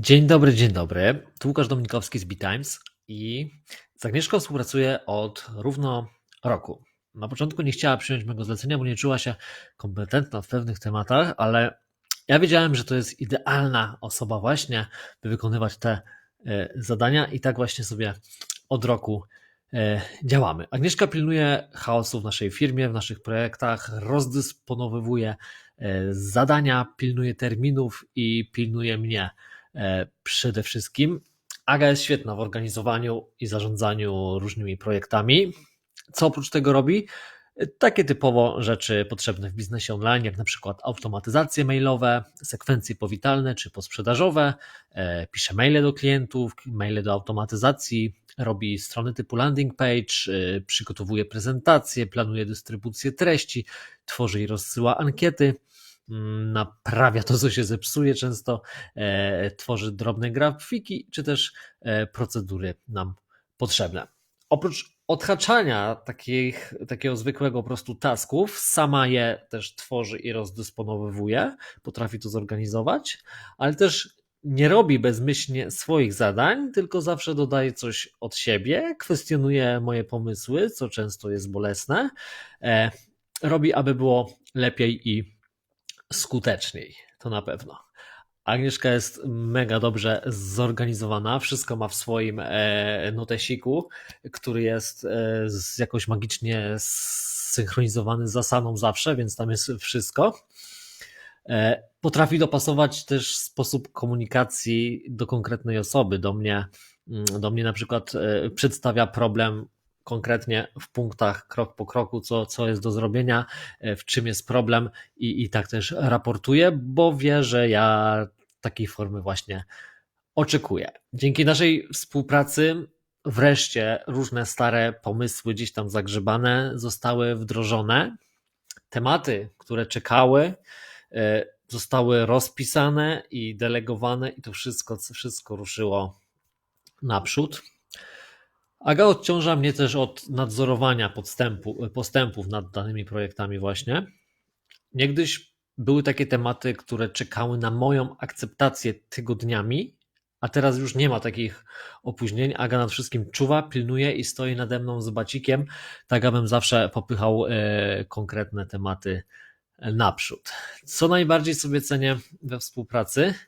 Dzień dobry, dzień dobry. Tu Łukasz Dominikowski z B-Times i z Agnieszką współpracuję od równo roku. Na początku nie chciała przyjąć mojego zlecenia, bo nie czuła się kompetentna w pewnych tematach, ale ja wiedziałem, że to jest idealna osoba właśnie, by wykonywać te e, zadania i tak właśnie sobie od roku e, działamy. Agnieszka pilnuje chaosu w naszej firmie, w naszych projektach, rozdysponowywuje e, zadania, pilnuje terminów i pilnuje mnie przede wszystkim. Aga jest świetna w organizowaniu i zarządzaniu różnymi projektami. Co oprócz tego robi? Takie typowo rzeczy potrzebne w biznesie online, jak na przykład automatyzacje mailowe, sekwencje powitalne czy posprzedażowe, e, pisze maile do klientów, maile do automatyzacji, robi strony typu landing page, e, przygotowuje prezentacje, planuje dystrybucję treści, tworzy i rozsyła ankiety. Naprawia to, co się zepsuje, często e, tworzy drobne grafiki, czy też e, procedury nam potrzebne. Oprócz odhaczania takich, takiego zwykłego po prostu tasków, sama je też tworzy i rozdysponowuje, potrafi to zorganizować, ale też nie robi bezmyślnie swoich zadań, tylko zawsze dodaje coś od siebie, kwestionuje moje pomysły, co często jest bolesne, e, robi, aby było lepiej i skuteczniej, to na pewno. Agnieszka jest mega dobrze zorganizowana, wszystko ma w swoim e, notesiku, który jest e, jakoś magicznie zsynchronizowany z zasadą zawsze, więc tam jest wszystko. E, potrafi dopasować też sposób komunikacji do konkretnej osoby. Do mnie, mm, do mnie na przykład przedstawia problem konkretnie w punktach, krok po kroku, co, co jest do zrobienia, e, w czym jest problem i, i tak też raportuję, bo wie, że ja takiej formy właśnie oczekuję. Dzięki naszej współpracy wreszcie różne stare pomysły gdzieś tam zagrzebane zostały wdrożone. Tematy, które czekały, e, zostały rozpisane i delegowane, i to wszystko, wszystko ruszyło naprzód. Aga odciąża mnie też od nadzorowania podstępu, postępów nad danymi projektami właśnie. Niegdyś były takie tematy, które czekały na moją akceptację tygodniami, a teraz już nie ma takich opóźnień. Aga nad wszystkim czuwa, pilnuje i stoi nade mną z bacikiem, tak abym zawsze popychał e, konkretne tematy naprzód. Co najbardziej sobie cenię we współpracy, E,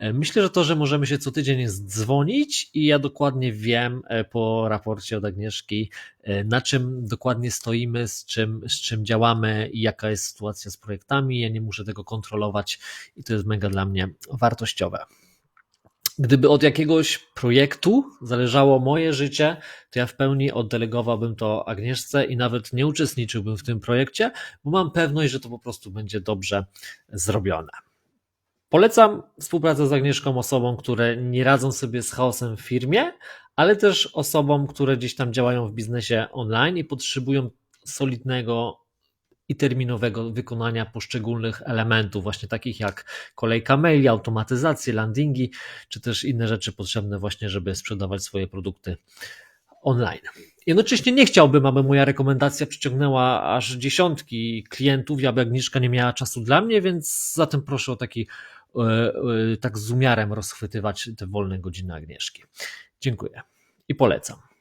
myślę, że to, że możemy się co tydzień dzwonić i ja dokładnie wiem e, po raporcie od Agnieszki, e, na czym dokładnie stoimy, z czym, z czym działamy i jaka jest sytuacja z projektami. Ja nie muszę tego kontrolować i to jest mega dla mnie wartościowe. Gdyby od jakiegoś projektu zależało moje życie, to ja w pełni oddelegowałbym to Agnieszce i nawet nie uczestniczyłbym w tym projekcie, bo mam pewność, że to po prostu będzie dobrze zrobione. Polecam współpracę z Agnieszką osobom, które nie radzą sobie z chaosem w firmie, ale też osobom, które gdzieś tam działają w biznesie online i potrzebują solidnego i terminowego wykonania poszczególnych elementów, właśnie takich jak kolejka maili, automatyzacje, landingi, czy też inne rzeczy potrzebne właśnie, żeby sprzedawać swoje produkty online. Jednocześnie nie chciałbym, aby moja rekomendacja przyciągnęła aż dziesiątki klientów, aby Agnieszka nie miała czasu dla mnie, więc zatem proszę o taki tak z umiarem rozchwytywać te wolne godziny Agnieszki. Dziękuję i polecam.